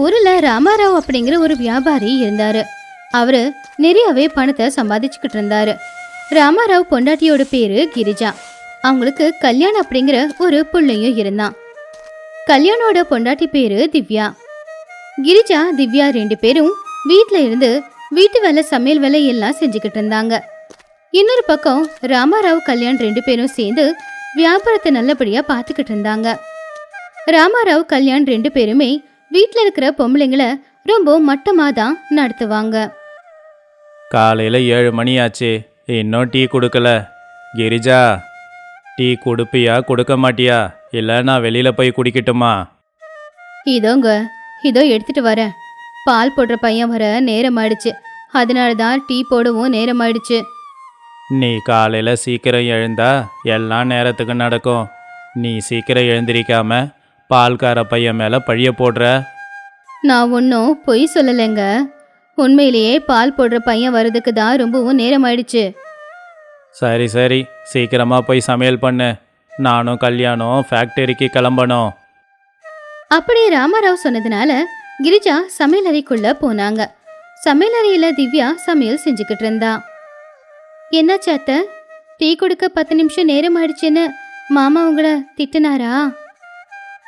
ஊர்ல ராமாராவ் அப்படிங்கிற ஒரு வியாபாரி இருந்தாரு. அவரு நிறையவே பணத்தை சம்பாதிச்சுக்கிட்டு இருந்தாரு. ராமாராவ் பொண்டாட்டியோட பேரு கிரிஜா. அவங்களுக்கு கல்யாணம் அப்படிங்கிற ஒரு புள்ளையும் இருந்தான். கல்யாணோட பொண்டாட்டி பேரு திவ்யா. கிரிஜா திவ்யா ரெண்டு பேரும் வீட்ல இருந்து வீட்டு வேலை சமையல் வேலை எல்லாம் செஞ்சுக்கிட்டு இருந்தாங்க. இன்னொரு பக்கம் ராமாராவ் கல்யாண் ரெண்டு பேரும் சேர்ந்து வியாபாரத்தை நல்லபடியா பார்த்துக்கிட்டு இருந்தாங்க. ராமாராவ் கல்யாண் ரெண்டு பேருமே வீட்ல இருக்கிற பொம்பளைங்கள ரொம்ப மட்டமா தான் நடத்துவாங்க. காலையில் ஏழு மணி ஆச்சு இன்னும் டீ கொடுக்கல. கிரிஜா டீ கொடுப்பியா கொடுக்க மாட்டியா? இல்லை நான் வெளியில் போய் குடிக்கட்டுமா? இதோங்க இதோ எடுத்துட்டு வரேன். பால் போடுற பையன் வர நேரம் ஆயிடுச்சு. அதனால தான் டீ போடவும் நேரம் ஆயிடுச்சு. நீ காலையில் சீக்கிரம் எழுந்தா எல்லாம் நேரத்துக்கு நடக்கும். நீ சீக்கிரம் எழுந்திரிக்காம பால்கார பையன் மேலே பழிய போடுற? நான் ஒன்றும் பொய் சொல்லலைங்க. உண்மையிலேயே பால் போடுற பையன் வர்றதுக்கு தான் ரொம்பவும் நேரம் ஆயிடுச்சு சரி சரி. சீக்கிரமாக போய் சமையல் பண்ணு. நானும் கல்யாணம் ஃபேக்டரிக்கு கிளம்பணும். அப்படி ராமாராவ் சொன்னதுனால கிரிஜா சமையல் அறைக்குள்ள போனாங்க. சமையல் அறையில திவ்யா சமையல் செஞ்சுக்கிட்டு இருந்தா. என்னாச்சு அத்தை? டீ கொடுக்க பத்து நிமிஷம் நேரம் ஆயிடுச்சுன்னு மாமா உங்களை திட்டுனாரா?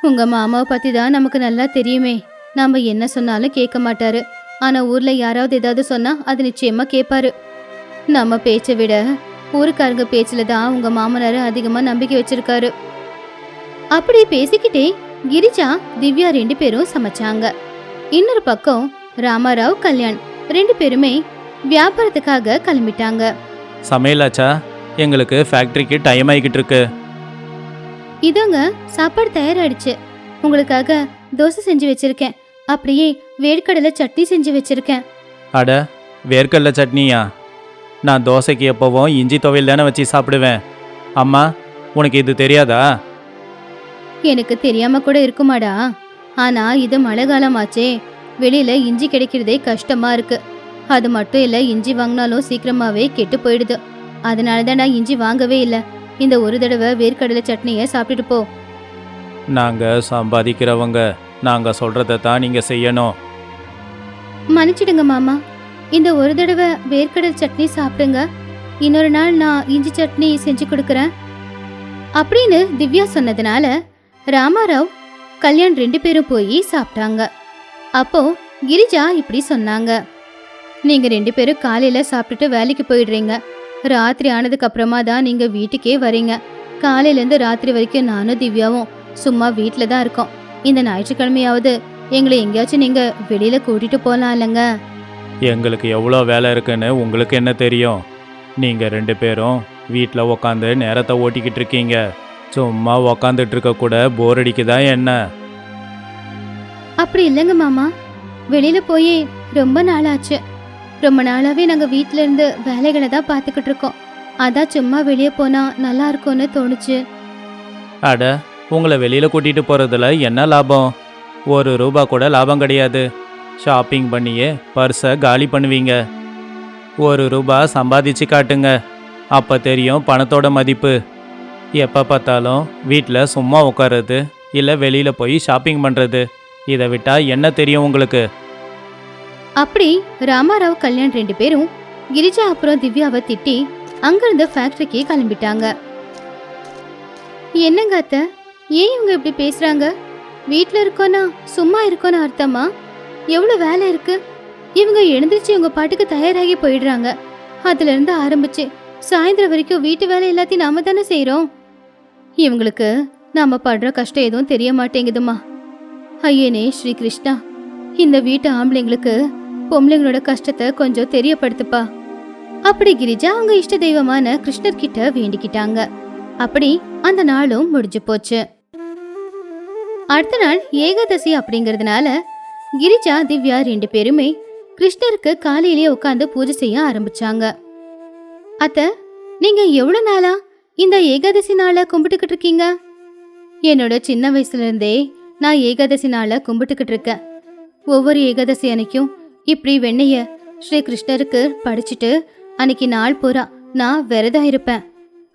உங்க மாமாவை பத்தி தான் நமக்கு நல்லா தெரியுமே. நாம என்ன சொன்னாலும் கேட்க மாட்டாரு. ஆனா ஊர்ல யாராவது ஏதாவது சொன்னா அது நிச்சயமா கேட்பாரு. நம்ம பேச்சை விட ஊருக்காரங்க பேச்சுல தான் உங்க மாமனார் அதிகமா நம்பிக்கை வச்சிருக்காரு. அப்படி பேசிக்கிட்டே கிரிஜா திவ்யா ரெண்டு பேரும் சமைச்சாங்க. இன்னொரு பக்கம் ராமாராவ் கல்யாண் ரெண்டு பேருமே வியாபாரத்துக்காக கிளம்பிட்டாங்க. சமையலாச்சா எங்களுக்கு ஃபேக்டரிக்கு டைம் ஆகிக்கிட்டு இருக்கு. இதோங்க சாப்பாடு தயாராயிடுச்சு. உங்களுக்காக தோசை செஞ்சு வச்சிருக்கேன். அப்படியே வேர்க்கடலை சட்னி செஞ்சு வச்சிருக்கேன். அட வேர்க்கடல சட்னியா? நான் தோசைக்கு எப்போவும் இஞ்சி துவையல் தானே வச்சு சாப்பிடுவேன். அம்மா உனக்கு இது தெரியாதா? எனக்கு தெரியாம கூட இருக்குமாடா. ஆனா இது மழை காலமாச்சே. வெளியில இஞ்சி கிடைக்கிறதே கஷ்டமா இருக்கு. அது மட்டும் இல்ல இஞ்சி வாங்கினாலும் சீக்கிரமாவே கெட்டு போயிடுது. அதனால தான் நான் இஞ்சி வாங்கவே இல்லை. இந்த ஒரு தடவை வேர்க்கடலை சட்னியை சாப்பிட்டுட்டு போ. நாங்கள் சம்பாதிக்கிறவங்க. நாங்கள் சொல்கிறத தான் நீங்கள் செய்யணும். மன்னிச்சிடுங்க மாமா. இந்த ஒரு தடவை வேர்க்கடல் சட்னி சாப்பிடுங்க. இன்னொரு நாள் நான் இஞ்சி சட்னி செஞ்சு கொடுக்குறேன். அப்படின்னு திவ்யா சொன்னதுனால ராமாராவ் கல்யாண் ரெண்டு பேரும் போய் சாப்பிட்டாங்க. அப்போ கிரிஜா இப்படி சொன்னாங்க. நீங்க ரெண்டு பேரும் காலையில சாப்பிட்டுட்டு வேலைக்கு போயிடுறீங்க. ராத்திரி ஆனதுக்கு அப்புறமா தான் நீங்க வீட்டுக்கே வரீங்க. காலையில இருந்து ராத்திரி வரைக்கும் நானும் திவ்யாவும் சும்மா வீட்டில தான் இருக்கோம். இந்த ஞாயிற்றுக்கிழமையாவது எங்களை எங்கேயாச்சும் நீங்க வெளியில கூட்டிட்டு போலாம் இல்லைங்க? எங்களுக்கு எவ்வளோ வேலை இருக்குன்னு உங்களுக்கு என்ன தெரியும்? நீங்கள் ரெண்டு பேரும் வீட்டில் உக்காந்து நேரத்தை ஓட்டிக்கிட்டு இருக்கீங்க. சும்மா உக்காந்துட்டு இருக்க கூட போர் அடிக்குதா என்ன? அப்படி இல்லைங்க மாமா. வெளியில போய் ரொம்ப நாளாச்சு. ரொம்ப நாளாவே நாங்கள் வீட்ல இருந்து வேலைகளை தான் பார்த்துக்கிட்டு இருக்கோம். அதான் சும்மா வெளியே போனா நல்லா இருக்கும்னு தோணுச்சு. அட உங்களை வெளியில் கூட்டிகிட்டு போகிறதுல என்ன லாபம்? ஒரு ரூபா கூட லாபம் கிடையாது. ஷாப்பிங் பண்ணியே பர்ஸை காலி பண்ணுவீங்க. ஒரு ரூபா சம்பாதிச்சு காட்டுங்க. அப்போ தெரியும் பணத்தோட மதிப்பு. எப்போ பார்த்தாலும் வீட்டில் சும்மா உட்கார்றது இல்லை வெளியில் போய் ஷாப்பிங் பண்ணுறது இதை விட்டால் என்ன தெரியும் உங்களுக்கு? அப்படி ராமாராவ் கல்யாண் ரெண்டு பேரும் கிரிஜா அப்புறம் திவ்யாவை திட்டி அங்கிருந்து ஃபேக்டரிக்கு கிளம்பிட்டாங்க. என்னங்க அத்த? ஏன் இவங்க இப்படி பேசுறாங்க? வீட்டில் இருக்கோனா சும்மா இருக்கோன்னு அர்த்தமா? எவ்வளவு வேலை இருக்கு? இவங்க எழுந்திருச்சு இவங்க பாட்டுக்கு தயாராகி போயிடுறாங்க. அதுல இருந்து ஆரம்பிச்சு சாயந்தரம் வரைக்கும் வீட்டு வேலை எல்லாத்தையும் நாம தானே செய்கிறோம் இவங்களுக்கு நாம படுற கஷ்டம் எதுவும் தெரிய மாட்டேங்குதுமா ஐயனே ஸ்ரீ கிருஷ்ணா இந்த வீட்டு ஆம்பளைங்களுக்கு பொம்பளைங்களோட கஷ்டத்தை கொஞ்சம் தெரியப்படுத்துப்பா. அப்படி கிரிஜா அவங்க இஷ்ட தெய்வமான கிருஷ்ணர் கிட்ட வேண்டிக்கிட்டாங்க. அப்படி அந்த நாளும் முடிஞ்சு போச்சு. அடுத்த நாள் ஏகாதசி அப்படிங்கறதுனால கிரிஜா திவ்யா ரெண்டு பேருமே கிருஷ்ணருக்கு காலையிலேயே உட்காந்து பூஜை செய்ய ஆரம்பிச்சாங்க. அத்த நீங்க எவ்வளவு நாளா இந்த ஏகாதசி நாளை கும்பிட்டுக்கிட்டு இருக்கீங்க? என்னோட சின்ன வயசுல இருந்தே நான் ஏகாதசி நாளை கும்பிட்டுக்கிட்டு இருக்கேன். ஒவ்வொரு ஏகாதசி அன்னைக்கும் இப்படி வெண்ணைய ஸ்ரீ கிருஷ்ணருக்கு படிச்சுட்டு அன்னைக்கு நாள் பூரா நான் விரதம் இருப்பேன்.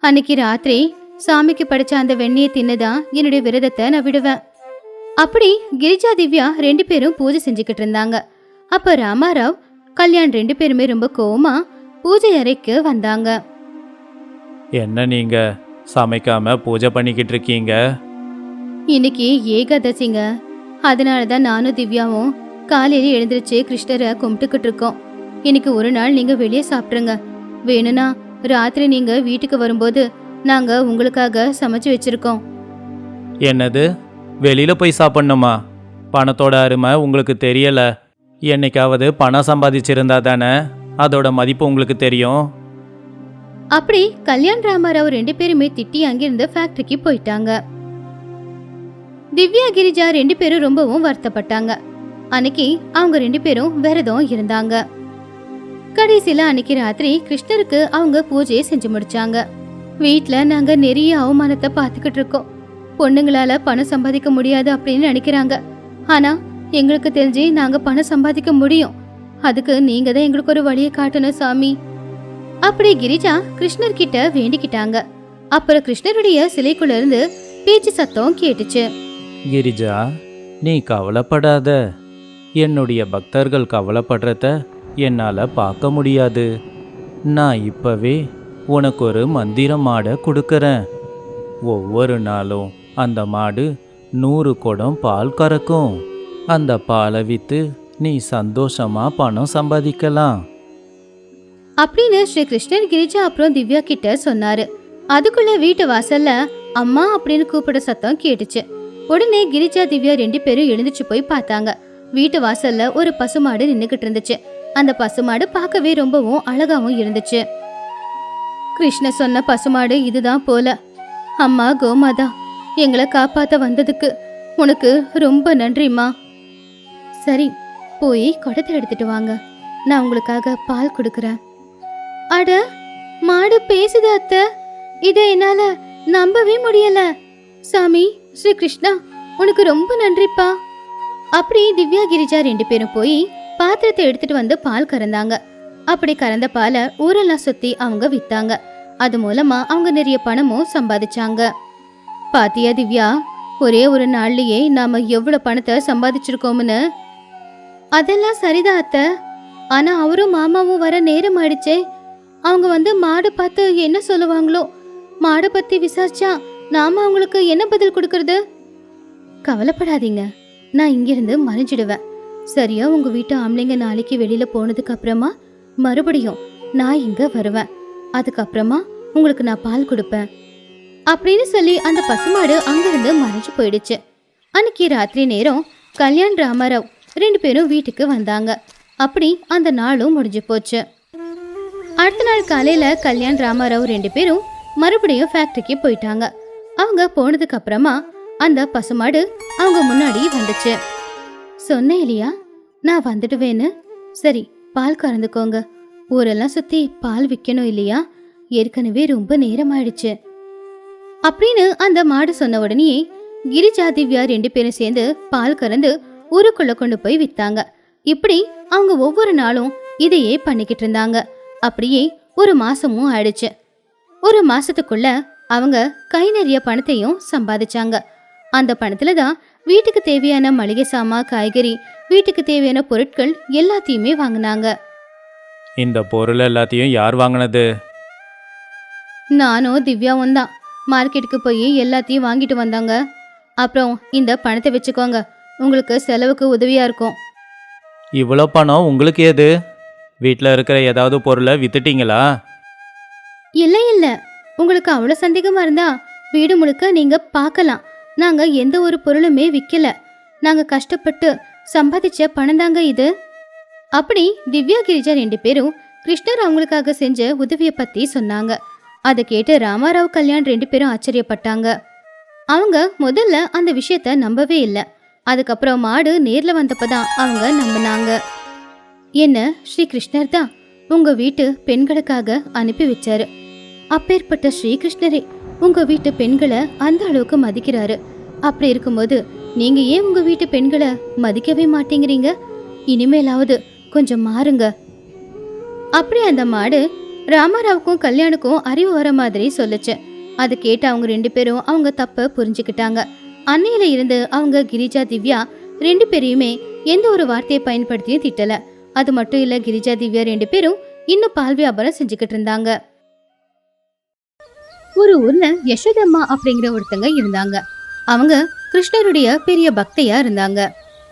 அன்னைக்கு ராத்திரி சாமிக்கு படைச்ச அந்த வெண்ணெயை தின்னுதான் என்னுடைய விரதத்தை நான் விடுவேன். அப்படி கிரிஜா திவ்யா ரெண்டு பேரும் பூஜை செஞ்சுக்கிட்டு இருந்தாங்க. அப்ப ராமாராவ் கல்யாண் ரெண்டு பேருமே ரொம்ப கோவமா பூஜை அறைக்கு வந்தாங்க. என்ன நீங்க சமைக்காம பூஜை பண்ணிக்கிட்டு இருக்கீங்க? இன்னைக்கு ஏகாதசிங்க. அதனால தான் நானும் திவ்யாவும் காலையில எழுந்திருச்சு கிருஷ்ணரை கும்பிட்டுக்கிட்டு இருக்கோம். இன்னைக்கு ஒரு நாள் நீங்க வெளியே சாப்பிட்ருங்க வேணும்னா ராத்திரி நீங்க வீட்டுக்கு வரும்போது நாங்க உங்களுக்காக சமைச்சு வச்சிருக்கோம். என்னது? வெளியில போய் சாப்பிடணுமா? பணத்தோட அருமை உங்களுக்கு தெரியல. என்னைக்காவது பணம் சம்பாதிச்சிருந்தா தானே அதோட மதிப்பு உங்களுக்கு தெரியும்? அப்படி கல்யாண் ராமாராவ் ரெண்டு பேருமே திட்டி அங்கிருந்து ஃபேக்டரிக்கு போயிட்டாங்க. திவ்யா கிரிஜா ரெண்டு பேரும் ரொம்பவும் வருத்தப்பட்டாங்க. அன்னைக்கு அவங்க ரெண்டு பேரும் விரதம் இருந்தாங்க. கடைசியில அன்னைக்கு ராத்திரி கிருஷ்ணருக்கு அவங்க பூஜையை செஞ்சு முடிச்சாங்க. வீட்ல நாங்க நிறைய அவமானத்தை பார்த்துக்கிட்டு இருக்கோம். பொண்ணுங்களால பணம் சம்பாதிக்க முடியாது அப்படின்னு நினைக்கிறாங்க. ஆனா எங்களுக்கு தெரிஞ்சு நாங்க பணம் சம்பாதிக்க முடியும். அதுக்கு நீங்க தான் எங்களுக்கு ஒரு வழியை காட்டணும் சாமி. அப்படி கிரிஜா கிருஷ்ணர் கிட்ட வேண்டிக்கிட்டாங்க. அப்புறம் கிருஷ்ணருடைய சிலைக்குள்ள இருந்து பேச்சு சத்தம் கேட்டுச்சு. கிரிஜா நீ கவலைப்படாத. என்னுடைய பக்தர்கள் கவலைப்படுறத என்னால் பார்க்க முடியாது. நான் இப்போவே உனக்கு ஒரு மந்திர மாடை கொடுக்குறேன். ஒவ்வொரு நாளும் அந்த மாடு நூறு குடம் பால் கறக்கும். அந்த பாலை விற்று நீ சந்தோஷமா பணம் சம்பாதிக்கலாம். அப்படின்னு ஸ்ரீ கிருஷ்ணன் கிரிஜா அப்புறம் திவ்யா கிட்ட சொன்னாரு. அதுக்குள்ள வீட்டு வாசல்ல அம்மா அப்படின்னு கூப்பிட சத்தம் கேட்டுச்சு. உடனே கிரிஜா திவ்யா ரெண்டு பேரும் எழுந்துச்சு போய் பார்த்தாங்க. வீட்டு வாசல்ல ஒரு பசுமாடு நின்னுகிட்டு இருந்துச்சு. அந்த பசுமாடு பார்க்கவே ரொம்பவும் அழகாவும் இருந்துச்சு. கிருஷ்ண சொன்ன பசுமாடு இதுதான் போல. அம்மா கோமாதா எங்களை காப்பாத்த வந்ததுக்கு உனக்கு ரொம்ப நன்றிம்மா. சரி போய் குடத்தை எடுத்துட்டு வாங்க. நான் உங்களுக்காக பால் கொடுக்குறேன். அட மாடு பேசுது அத்தை. இதை என்னால நம்பவே முடியல. சாமி ஸ்ரீ கிருஷ்ணா உனக்கு ரொம்ப நன்றிப்பா. அப்படி திவ்யா கிரிஜா ரெண்டு பேரும் போய் பாத்திரத்தை எடுத்துட்டு வந்து பால் கறந்தாங்க. அப்படி கறந்த பாலை ஊரெல்லாம் சுத்தி அவங்க வித்தாங்க. அது மூலமா அவங்க நிறைய பணமும் சம்பாதிச்சாங்க. பாத்தியா திவ்யா ஒரே ஒரு நாள்லயே நாம எவ்வளவு பணத்தை சம்பாதிச்சிருக்கோம்னு? அதெல்லாம் சரிதான் அத்தை. ஆனா அவரும் மாமாவும் வர நேரம் ஆயிடுச்சே. அவங்க வந்து மாடு பார்த்து என்ன சொல்லுவாங்களோ? மாடை பத்தி விசாரிச்சா நாம அவங்களுக்கு என்ன பதில் கொடுக்கறது? கவலைப்படாதீங்க. நான் இங்கிருந்து மறைஞ்சிடுவேன் சரியா உங்க வீட்டு ஆம்பளைங்க நாளைக்கு வெளியில போனதுக்கு அப்புறமா? மறுபடியும் நான் இங்க வருவேன். அதுக்கப்புறமா உங்களுக்கு நான் பால் கொடுப்பேன். அப்படின்னு சொல்லி அந்த பசுமாடு அங்கிருந்து மறைஞ்சு போயிடுச்சு. அன்னைக்கு ராத்திரி நேரம் கல்யாண் ராமாராவ் ரெண்டு பேரும் வீட்டுக்கு வந்தாங்க. அப்படி அந்த நாளும் முடிஞ்சு போச்சு. அடுத்த நாள் காலையில கல்யாண் ராமராவ் ரெண்டு பேரும் மறுபடியும் ஃபேக்டரிக்கு போயிட்டாங்க. அவங்க போனதுக்கு அப்புறமா அந்த பசுமாடு அவங்க முன்னாடி வந்துச்சு. சொன்னேன் இல்லையா நான் வந்துடுவேன்னு. சரி பால் கறந்துக்கோங்க. ஊரெல்லாம் சுத்தி பால் விற்கணும் இல்லையா? ஏற்கனவே ரொம்ப நேரம் ஆயிடுச்சு அப்படின்னு அந்த மாடு சொன்ன உடனே கிரிஜா திவ்யா ரெண்டு பேரும் சேர்ந்து பால் கறந்து ஊருக்குள்ள கொண்டு போய் வித்தாங்க. இப்படி அவங்க ஒவ்வொரு நாளும் இதையே பண்ணிக்கிட்டு இருந்தாங்க. அப்படியே ஒரு மாசமும் ஆயிடுச்சு. ஒரு மாசத்துக்குள்ள அவங்க கை நிறைய பணத்தையும் சம்பாதிச்சாங்க. அந்த பணத்துல தான் வீட்டுக்கு தேவையான மளிகை சாமான் காய்கறி வீட்டுக்கு தேவையான பொருட்கள் எல்லாத்தையுமே வாங்கினாங்க. இந்த பொருள் எல்லாத்தையும் யார் வாங்கினது? நானும் திவ்யாவும் தான். மார்க்கெட்டுக்கு போய் எல்லாத்தையும் வாங்கிட்டு வந்தாங்க. அப்புறம் இந்த பணத்தை வச்சுக்கோங்க. உங்களுக்கு செலவுக்கு உதவியா இருக்கும். இவ்வளோ பணம் உங்களுக்கு ஏது வீட்டில் இருக்கிற ஏதாவது பொருளை வித்துட்டீங்களா? இல்ல இல்ல. உங்களுக்கு அவ்வளோ சந்தேகமா இருந்தா வீடு முழுக்க நீங்க பார்க்கலாம். நாங்க எந்த ஒரு பொருளுமே விற்கல நாங்க கஷ்டப்பட்டு சம்பாதிச்ச பணம் தாங்க இது. அப்படி திவ்யா கிரிஜா ரெண்டு பேரும் கிருஷ்ணர் அவங்களுக்காக செஞ்ச உதவியை பத்தி சொன்னாங்க. அதை கேட்டு ராமாராவ் கல்யாண் ரெண்டு பேரும் ஆச்சரியப்பட்டாங்க. அவங்க முதல்ல அந்த விஷயத்த நம்பவே இல்லை. அதுக்கப்புறம் மாடு நேர்ல வந்தப்பதான் அவங்க நம்பினாங்க. என்ன ஸ்ரீ கிருஷ்ணர் தான் உங்க வீட்டு பெண்களுக்காக அனுப்பி வச்சாரு. அப்பேற்பட்ட ஸ்ரீகிருஷ்ணரே உங்கள் வீட்டு பெண்களை அந்த அளவுக்கு மதிக்கிறாரு. அப்படி இருக்கும்போது நீங்கள் ஏன் உங்கள் வீட்டு பெண்களை மதிக்கவே மாட்டேங்கிறீங்க? இனிமேலாவது கொஞ்சம் மாறுங்க. அப்படி அந்த மாடு ராமாராவுக்கும் கல்யாணுக்கும் அறிவு வர மாதிரி சொல்லுச்சு. அது கேட்டு அவங்க ரெண்டு பேரும் அவங்க தப்பை புரிஞ்சுக்கிட்டாங்க. அன்னையில இருந்து அவங்க கிரிஜா திவ்யா ரெண்டு பேரையுமே எந்த ஒரு வார்த்தையை பயன்படுத்தியும் திட்டல. அது மட்டும் இல்ல கிரிஜா திவ்யா ரெண்டு பேரும் இன்னும் பால் வியாபாரம் செஞ்சுக்கிட்டு இருந்தாங்க. ஒரு ஊர்ல யசோதம்மா அப்படிங்கிற ஒருத்தங்க இருந்தாங்க. அவங்க கிருஷ்ணருடைய பெரிய பக்தையா இருந்தாங்க.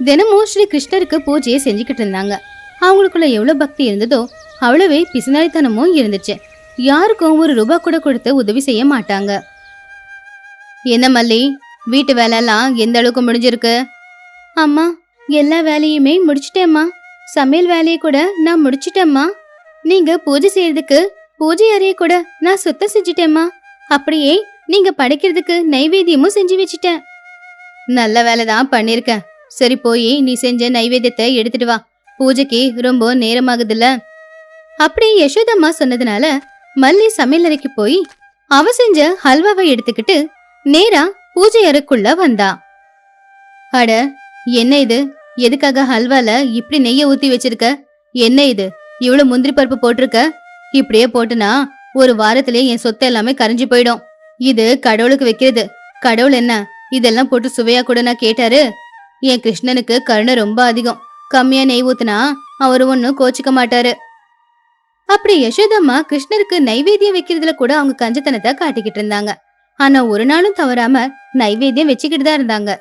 தினமும் ஸ்ரீ கிருஷ்ணருக்கு பூஜையை செஞ்சுக்கிட்டு இருந்தாங்க. அவங்களுக்குள்ள எவ்வளவு பக்தி இருந்ததோ அவ்வளவே பிசுனாரித்தனமும் இருந்துச்சு. யாருக்கும் ஒரு ரூபா கூட கொடுத்து உதவி செய்ய மாட்டாங்க. என்ன மல்லி வீட்டு வேலையெல்லாம் எந்த அளவுக்கு முடிஞ்சிருக்கு? அம்மா எல்லா வேலையுமே முடிச்சிட்டேம்மா. சமையல் வேலையை கூட நான் முடிச்சிட்டேம்மா. நீங்க பூஜை செய்யறதுக்கு பூஜை அறையை கூட நான் சுத்தம் செஞ்சிட்டேம்மா. அப்படியே நீங்க படைக்கிறதுக்கு நைவேத்தியமும் செஞ்சு வச்சிட்டேன். நல்ல வேலை தான் பண்ணிருக்கேன். சரி போய் நீ செஞ்ச நைவேத்தியத்தை எடுத்துட்டு வா. பூஜைக்கு ரொம்ப நேரமாகுதுல்ல. அப்படி யசோதம்மா சொன்னதுனால மல்லி சமையல் அறைக்கு போய் அவ செஞ்ச ஹல்வாவை எடுத்துக்கிட்டு நேரா பூஜை அறைக்குள்ள வந்தா. அட என்ன இது? எதுக்காக ஹல்வால இப்படி நெய்ய ஊத்தி வச்சிருக்க? என்ன இது? இவ்வளவு முந்திரி பருப்பு போட்டிருக்க? இப்படியே போட்டுனா ஒரு வாரத்திலே என் சொத்து எல்லாமே கரைஞ்சு போயிடும். இது கடவுளுக்கு வைக்கிறது. கடவுள் என்ன? இதெல்லாம் போட்டு சுவையா கூட நான் கேட்டாரு? என் கிருஷ்ணனுக்கு கருணை ரொம்ப அதிகம். கம்மியா நெய் ஊத்துனா அவரு ஒன்னும் கோச்சிக்க மாட்டாரு. அப்படி யசோதம்மா கிருஷ்ணருக்கு நைவேத்தியம் வைக்கிறதுல கூட அவங்க கஞ்சத்தனத்தை காட்டிக்கிட்டு இருந்தாங்க. ஆனா ஒரு நாளும் தவறாம நைவேத்தியம் வச்சுக்கிட்டு தான் இருந்தாங்க.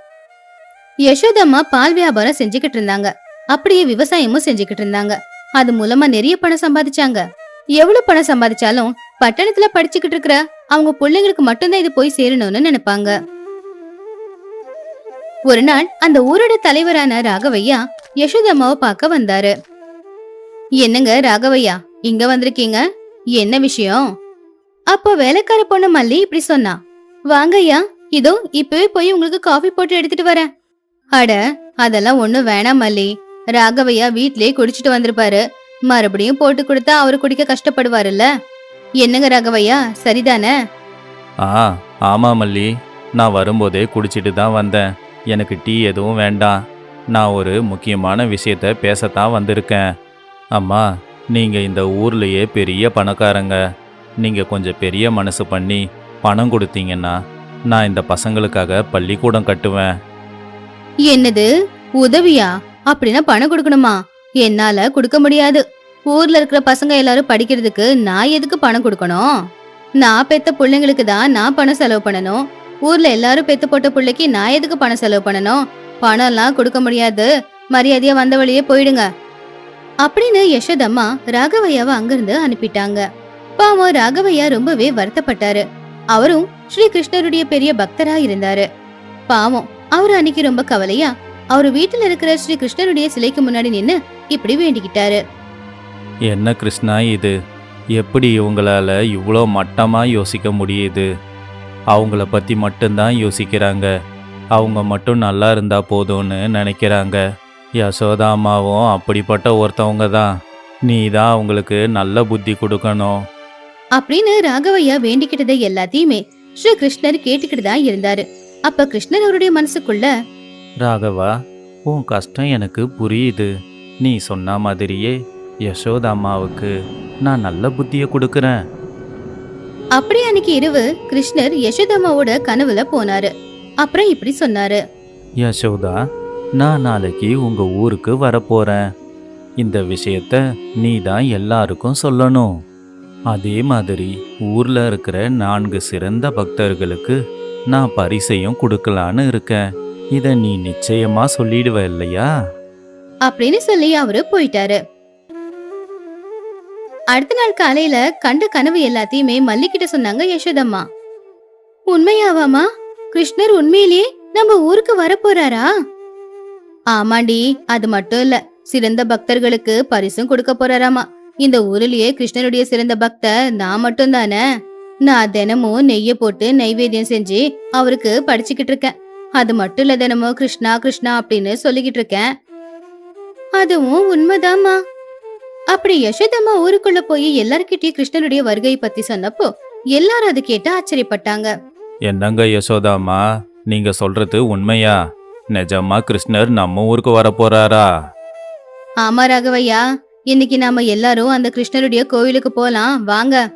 யசோதம்மா பால் வியாபாரம் செஞ்சுக்கிட்டு இருந்தாங்க. அப்படியே விவசாயமும் செஞ்சுக்கிட்டு இருந்தாங்க. அது மூலமா நிறைய பணம் சம்பாதிச்சாங்க. எவ்வளவு பணம் சம்பாதிச்சாலும் பட்டணத்துல படிச்சுக்கிட்டு இருக்கிற அவங்க பிள்ளைங்களுக்கு மட்டும்தான் இது போய் சேரணும்னு நினைப்பாங்க. ஒரு நாள் அந்த ஊரோட தலைவரான ராகவையா யசோதம்மாவை பார்க்க வந்தாரு. என்னங்க ராகவையா இங்க வந்திருக்கீங்க? என்ன விஷயம்? அப்போ வேலைக்கார பொண்ணு மல்லி இப்படி சொன்னா வாங்கய்யா இதோ இப்பவே போய் உங்களுக்கு காஃபி போட்டு எடுத்துட்டு வரேன். அட அதெல்லாம் ஒண்ணும் வேணாம் மல்லி. ராகவையா வீட்லயே குடிச்சிட்டு வந்திருப்பாரு. மறுபடியும் போட்டு கொடுத்தா அவரு குடிக்க கஷ்டப்படுவாருல்ல? என்னங்க ராகவையா? சரிதானே? ஆ ஆமா மல்லி. நான் வரும்போதே குடிச்சிட்டு தான் வந்தேன். எனக்கு டீ எதுவும் வேண்டாம். நான் ஒரு முக்கியமான விஷயத்த பேசத்தான் வந்திருக்கேன். அம்மா நீங்கள் இந்த ஊர்லேயே பெரிய பணக்காரங்க. நீங்கள் கொஞ்சம் பெரிய மனசு பண்ணி பணம் கொடுத்தீங்கன்னா நான் இந்த பசங்களுக்காக பள்ளிக்கூடம் கட்டுவேன். என்னது? உதவியா? அப்படின்னா பணம் கொடுக்கணுமா? என்னால கொடுக்க முடியாது. ஊர்ல இருக்கிற பசங்க எல்லாரும் படிக்கிறதுக்கு நான் எதுக்கு பணம் கொடுக்கணும்? நான் பெத்த பிள்ளைங்களுக்கு தான் நான் பணம் செலவு பண்ணணும். ஊர்ல எல்லாரும் பெத்து போட்ட பிள்ளைக்கு நான் எதுக்கு பணம் செலவு பண்ணணும்? பணம்லாம் கொடுக்க முடியாது. மரியாதையா வந்த வழியே போயிடுங்க. அப்படின்னு யசோதம்மா ராகவையாவை அங்கிருந்து அனுப்பிட்டாங்க. பாவம் ராகவையா ரொம்பவே வருத்தப்பட்டாரு. அவரும் ஸ்ரீ கிருஷ்ணருடைய பெரிய பக்தரா இருந்தாரு. பாவம் அவர் அன்னைக்கு ரொம்ப கவலையா அவர் வீட்டுல இருக்கிற ஸ்ரீ கிருஷ்ணருடைய சிலைக்கு முன்னாடி நின்னு இப்படி வேண்டிக்கிட்டாரு. என்ன கிருஷ்ணா இது? எப்படி இவங்களால இவ்வளோ மட்டமாக யோசிக்க முடியுது? அவங்கள பற்றி மட்டும்தான் யோசிக்கிறாங்க. அவங்க மட்டும் நல்லா இருந்தா போதும்னு நினைக்கிறாங்க. யசோதா அம்மாவும் அப்படிப்பட்ட ஒருத்தவங்க தான். நீ தான் அவங்களுக்கு நல்ல புத்தி கொடுக்கணும். அப்படின்னு ராகவையா வேண்டிக்கிட்டதை எல்லாத்தையுமே ஸ்ரீ கிருஷ்ணர் கேட்டுக்கிட்டு தான் இருந்தாரு. அப்ப கிருஷ்ணர் அவருடைய மனசுக்குள்ள ராகவா உன் கஷ்டம் எனக்கு புரியுது. நீ சொன்ன மாதிரியே யசோதா அம்மாவுக்கு நான் நல்ல புத்தியை கொடுக்குறேன். அப்படி அன்னைக்கு இரவு கிருஷ்ணர் யசோதம்மாவோட கனவுல போனாரு. அப்புறம் இப்படி சொன்னாரு. யசோதா நான் நாளைக்கு உங்க ஊருக்கு வரப்போறேன். இந்த விஷயத்த நீ தான் எல்லாருக்கும் சொல்லணும். அதே மாதிரி ஊர்ல இருக்கிற நான்கு சிறந்த பக்தர்களுக்கு நான் பரிசையும் கொடுக்கலான்னு இருக்கேன். இத நீ நிச்சயமா சொல்லிடுவ இல்லையா? அப்படின்னு சொல்லி அவரு போயிட்டாரு. அடுத்த நாள் காலையில கண்ட கனவு எல்லாத்தையுமே மல்லிக்கிட்ட சொன்னாங்க யசோதம்மா. உண்மையாவாமா கிருஷ்ணர் உண்மையிலேயே நம்ம ஊருக்கு வரப்போறாரா? ஆமாண்டி அது மட்டும் இல்ல சிறந்த பக்தர்களுக்கு பரிசும் கொடுக்க போறாராமா. இந்த ஊரிலேயே கிருஷ்ணருடைய சிறந்த பக்தர் நான் மட்டும் தானே நான் தினமும் நெய்ய போட்டு நைவேத்தியம் செஞ்சு அவருக்கு படிச்சுக்கிட்டு இருக்கேன். அது மட்டும் இல்ல தினமும் கிருஷ்ணா கிருஷ்ணா அப்படின்னு சொல்லிக்கிட்டு இருக்கேன். அதுவும் உண்மைதாம்மா. அப்படி யசோதம்மா ஊருக்குள்ள போய் எல்லார்கிட்டயும் கிருஷ்ணனுடைய வருகையை பத்தி சொன்னப்போ எல்லாரும் அது கேட்டு ஆச்சரியப்பட்டாங்க. என்னங்க யசோதாம்மா நீங்க சொல்றது உண்மையா? நிஜமா கிருஷ்ணர் நம்ம ஊருக்கு வரப்போறாரா ஆமா ராகவையா. இன்னைக்கு நாம எல்லாரும் அந்த கிருஷ்ணருடைய கோவிலுக்கு போலாம். வாங்க.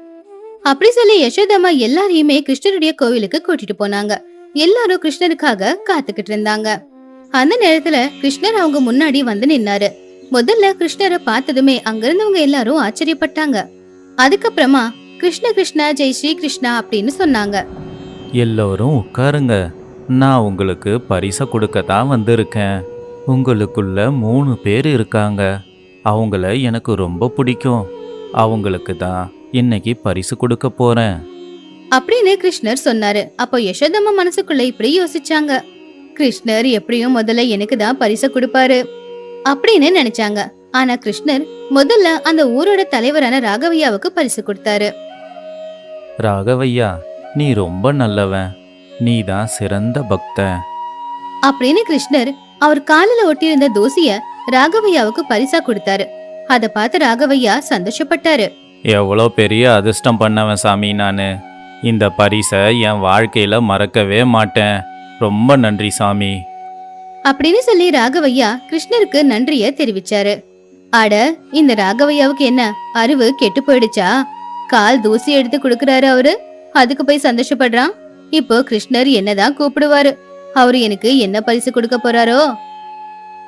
அப்படி சொல்லி யசோதம்மா எல்லாரையுமே கிருஷ்ணருடைய கோவிலுக்கு கூட்டிட்டு போனாங்க. எல்லாரும் கிருஷ்ணருக்காக காத்துக்கிட்டு இருந்தாங்க அந்த நேரத்துல கிருஷ்ணர் அவங்க முன்னாடி வந்து நின்னாரு. முதல்ல கிருஷ்ணரை பார்த்ததுமே அங்க இருந்தவங்க எல்லாரும் ஆச்சரியப்பட்டாங்க. அதுக்கப்புறமா கிருஷ்ண கிருஷ்ணா ஜெய் ஸ்ரீ கிருஷ்ணா அப்படின்னு சொன்னாங்க. எல்லோரும் உட்காருங்க. நான் உங்களுக்கு பரிசை கொடுக்க தான் வந்திருக்கேன். உங்களுக்குள்ள மூணு பேர் இருக்காங்க. அவங்கள எனக்கு ரொம்ப பிடிக்கும். அவங்களுக்கு தான் இன்னைக்கு பரிசு கொடுக்க போறேன். அப்படின்னு கிருஷ்ணர் சொன்னாரு. அப்போ யசோதம்மா மனசுக்குள்ள இப்படி யோசிச்சாங்க. கிருஷ்ணர் எப்படியும் முதல்ல எனக்கு தான் பரிசு கொடுப்பாரு அப்படின்னு நினைச்சாங்க. ஆனா கிருஷ்ணர் முதல்ல அந்த ஊரோட தலைவரான ராகவையாவுக்கு பரிசு கொடுத்தாரு. ராகவையா நீ ரொம்ப நல்லவன். நீ தான் சிறந்த பக்தன் அப்படின்னு கிருஷ்ணர் அவர் காலில ஒட்டியிருந்த தோசிய ராகவையாவுக்கு பரிசா கொடுத்தாரு. அத பார்த்து ராகவையா சந்தோஷப்பட்டாரு. எவ்வளோ பெரிய அதிர்ஷ்டம் பண்ணவன் சாமி நான். இந்த பரிசை என் வாழ்க்கையில மறக்கவே மாட்டேன். ரொம்ப நன்றி சாமி. அப்படின்னு சொல்லி ராகவையா கிருஷ்ணருக்கு நன்றிய தெரிவிச்சாரு. அட இந்த ராகவையாவுக்கு என்ன அறிவு கெட்டு போயிடுச்சா? கால் தூசி எடுத்து கொடுக்கறாரு அவரு. அதுக்கு போய் சந்தோஷப்படுறான். இப்போ கிருஷ்ணர் என்னதான் கூப்பிடுவாரு? அவரு எனக்கு என்ன பரிசு கொடுக்க போறாரோ?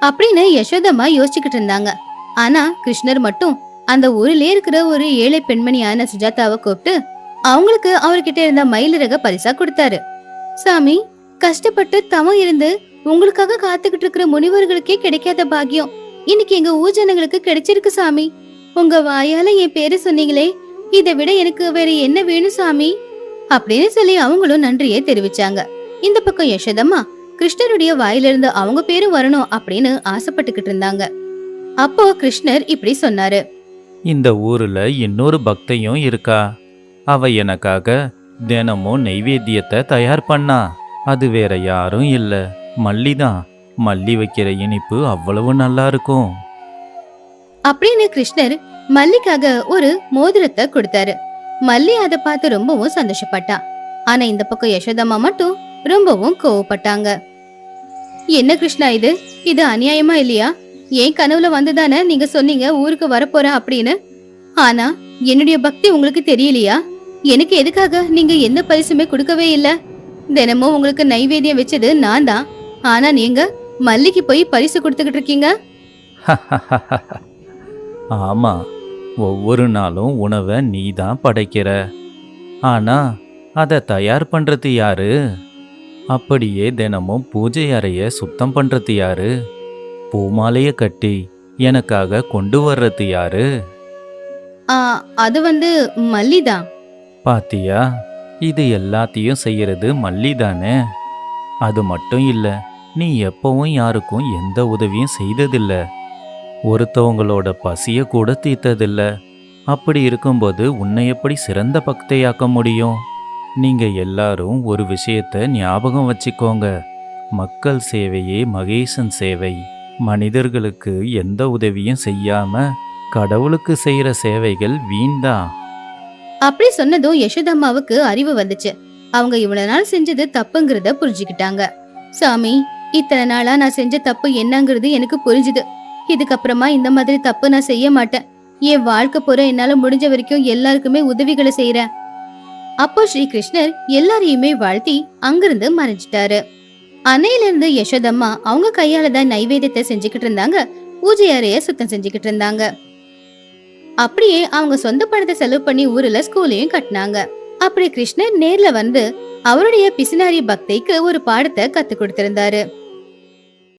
அப்படின்னு யசோதம்மா யோசிச்சுக்கிட்டு இருந்தாங்க. ஆனா கிருஷ்ணர் மட்டும் அந்த ஊரிலே இருக்கிற ஒரு ஏழை பெண்மணியான சுஜாதாவை கூப்பிட்டு அவங்களுக்கு அவர்கிட்ட இருந்த மயிலிறக பரிசா கொடுத்தாரு. சாமி கஷ்டப்பட்டு தவம் இருந்து உங்களுக்காக காத்துக்கிட்டு இருக்கிற முனிவர்களுக்கே கிடைக்காத பாக்கியம். இன்னைக்கு எங்க ஊஜனங்களுக்கு கிடைச்சிருக்கு சாமி. உங்க வாயால என் பேரு சொன்னீங்களே இதை விட எனக்கு வேற என்ன வேணும் சாமி? அப்படின்னு சொல்லி அவங்களும் நன்றியை தெரிவிச்சாங்க. இந்த பக்கம் யசோதம்மா கிருஷ்ணருடைய வாயிலிருந்து அவங்க பேரும் வரணும் அப்படின்னு ஆசைப்பட்டுக்கிட்டு இருந்தாங்க. அப்போ கிருஷ்ணர் இப்படி சொன்னாரு. இந்த ஊர்ல இன்னொரு பக்தையும் இருக்கா? அவ எனக்காக தினமும் நெய்வேத்தியத்தை தயார் பண்ணா. அது வேற யாரும் இல்ல. மல்லிதான் மல்லி வைக்கிற இனிப்பு அவ்வளவு நல்லா இருக்கும். அப்படின்னு கிருஷ்ணர் மல்லிக்காக ஒரு மோதிரத்தை கொடுத்தாரு. மல்லி அதை பார்த்து ரொம்பவும் சந்தோஷப்பட்டா. ஆனா இந்த பக்கம் யசோதம்மா மட்டும் ரொம்பவும் கோவப்பட்டாங்க. என்ன கிருஷ்ணா இது? இது அநியாயமா இல்லையா? ஏன் கனவுல வந்துதானே நீங்க சொன்னீங்க ஊருக்கு வரப்போற அப்படின்னு? ஆனா என்னுடைய பக்தி உங்களுக்கு தெரியலையா? எனக்கு எதுக்காக நீங்க எந்த பரிசுமே கொடுக்கவே இல்ல? தினமும் உங்களுக்கு நைவேத்தியம் வச்சது நான் தான். ஆனா நீங்க மல்லிக்கு போய் பரிசு கொடுத்துக்கிட்டு இருக்கீங்க? ஆமா ஒவ்வொரு நாளும் உணவை நீ தான் படைக்கிற. ஆனா அதை தயார் பண்றது யாரு? அப்படியே தினமும் பூஜை அறைய சுத்தம் பண்றது யாரு? பூமாலைய கட்டி எனக்காக கொண்டு வர்றது யாரு? அது வந்து மல்லிதான். பாத்தியா? இது எல்லாத்தையும் செய்யறது மல்லி தானே? அது மட்டும் இல்லை நீ எப்பவும் யாருக்கும் எந்த உதவியும் செய்ததில்ல. ஒருத்தவங்களோட பசிய கூட தீர்த்ததில்ல. அப்படி இருக்கும்போது உன்னை எப்படி சிறந்த பக்தையாக்க முடியும்? நீங்க எல்லாரும் ஒரு விஷயத்த ஞாபகம் வச்சுக்கோங்க. மக்கள் சேவையே மகேசன் சேவை. மனிதர்களுக்கு எந்த உதவியும் செய்யாம கடவுளுக்கு செய்கிற சேவைகள் வீண்தான். அப்படி சொன்னதும் யசோதம்மாவுக்கு அறிவு வந்துச்சு. அவங்க இவ்வளவு நாள் செஞ்சது தப்புங்கிறத புரிஞ்சுக்கிட்டாங்க. சாமி இத்தனை நாளா நான் செஞ்ச தப்பு என்னங்கிறது எனக்கு புரிஞ்சுது. இதுக்கப்புறமா இந்த மாதிரி தப்பு நான் செய்ய மாட்டேன். என் வாழ்க்கை பூரா என்னால முடிஞ்ச வரைக்கும் எல்லாருக்குமே உதவிகளை செய்யறேன் அப்போ ஸ்ரீகிருஷ்ணர் எல்லாரையுமே வாழ்த்தி அங்கிருந்து மறைஞ்சிட்டாரு. அன்னையில இருந்து யசோதம்மா அவங்க கையால தான் நைவேத்தியத்தை செஞ்சுக்கிட்டு இருந்தாங்க. பூஜை அறைய சுத்தம் செஞ்சுக்கிட்டு இருந்தாங்க. அப்படியே அவங்க சொந்த பணத்தை செலவு பண்ணி ஊர்ல ஸ்கூலையும் கட்டினாங்க. அப்படி கிருஷ்ணர் நேர்ல வந்து அவருடைய பிசினாரி பக்தைக்கு ஒரு பாடத்தை கத்து கொடுத்திருந்தாரு.